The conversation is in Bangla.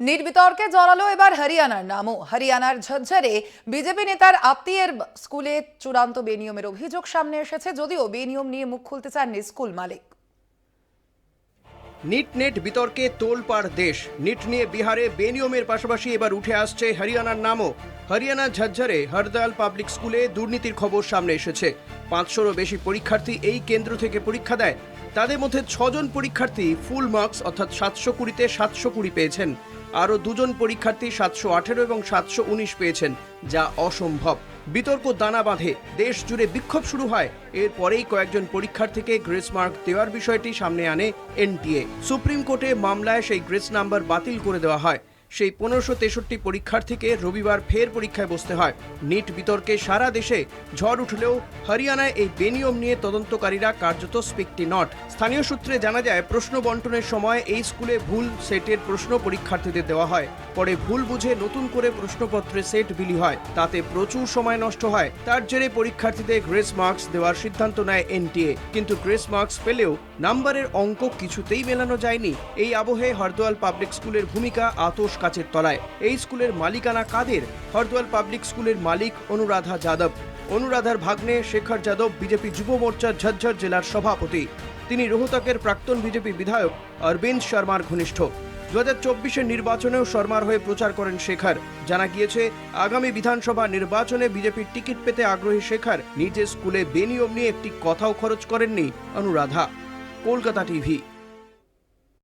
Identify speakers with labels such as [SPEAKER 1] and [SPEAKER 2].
[SPEAKER 1] নির্বিতর্কে জড়ালো এবার হরিয়ানার নামও। হরিয়ানার ঝজ্ঝরে বিজেপি নেতার আত্মীয়ের স্কুলে চূড়ান্ত বেনিয়মের অভিযোগ সামনে এসেছে, যদিও বেনিয়ম নিয়ে মুখ খুলতে চাননি স্কুল মালিক।
[SPEAKER 2] নিট নেট বিতর্কে তোলপাড় দেশ। নিট নিয়ে বিহারে বেনিয়মের পাশাপাশি এবার উঠে আসছে হরিয়ানার নামও। হরিয়ানা ঝজ্ঝরে হরদয়াল পাবলিক স্কুলে দুর্নীতির খবর সামনে এসেছে। পাঁচশোরও বেশি পরীক্ষার্থী এই কেন্দ্র থেকে পরীক্ষা দেয়। তাদের মধ্যে ছজন পরীক্ষার্থী ফুল মার্কস অর্থাৎ সাতশো কুড়িতে সাতশো কুড়ি পেয়েছেন। আরও দুজন পরীক্ষার্থী সাতশো আঠেরো এবং সাতশো উনিশ পেয়েছেন, যা অসম্ভব। বিতর্ক দানা বাঁধে, দেশ জুড়ে বিক্ষোভ শুরু হয়। এরপরেই কয়েকজন পরীক্ষার্থীকে গ্রেস মার্ক দেওয়ার বিষয়টি সামনে আনে এনটিএ। সুপ্রিম কোর্টে মামলায় সেই গ্রেস নাম্বার বাতিল করে দেওয়া হয়। সেই পনেরোশো তেষট্টি পরীক্ষার্থীকে রবিবার ফের পরীক্ষায় বসতে হয়। নিট বিতর্কে সারা দেশে ঝড় উঠলেও হরিয়ানায় এই বেনিয়ম নিয়ে তদন্তকারীরা কার্যত স্পিকটি নট। স্থানীয় সূত্রে জানা যায়, প্রশ্ন বন্টনের সময় এই স্কুলে ভুল সেটের প্রশ্ন পরীক্ষার্থীদের দেওয়া হয়। পরে ভুল বুঝে নতুন করে প্রশ্নপত্রে সেট বিলি হয়। তাতে প্রচুর সময় নষ্ট হয়। তার জেরে পরীক্ষার্থীদের গ্রেস মার্কস দেওয়ার সিদ্ধান্ত নেয় এনটিএ। কিন্তু গ্রেস মার্কস পেলেও নাম্বারের অঙ্ক কিছুতেই মেলানো যায়নি। এই আবহে হরদোয়াল পাবলিক স্কুলের ভূমিকা আতস কাচের তলায়। এই স্কুলের মালিকানা কাদের? হরদোয়াল পাবলিক স্কুলের মালিক অনুরাধা যাদব। অনুরাধার ভাগ্নে শেখর যাদব বিজেপি যুব মোর্চার ঝজ্ঝর জেলার সভাপতি। তিনি রোহতকের প্রাক্তন বিজেপি বিধায়ক অরবিন্দ শর্মার ঘনিষ্ঠ। দু হাজার চব্বিশের নির্বাচনেও শর্মার হয়ে প্রচার করেন শেখর। জানা গিয়েছে, আগামী বিধানসভা নির্বাচনে বিজেপির টিকিট পেতে আগ্রহী শেখর নিজের স্কুলে বেনিয়ম নিয়ে একটি কথাও খরচ করেননি অনুরাধা। কলকাতা টিভি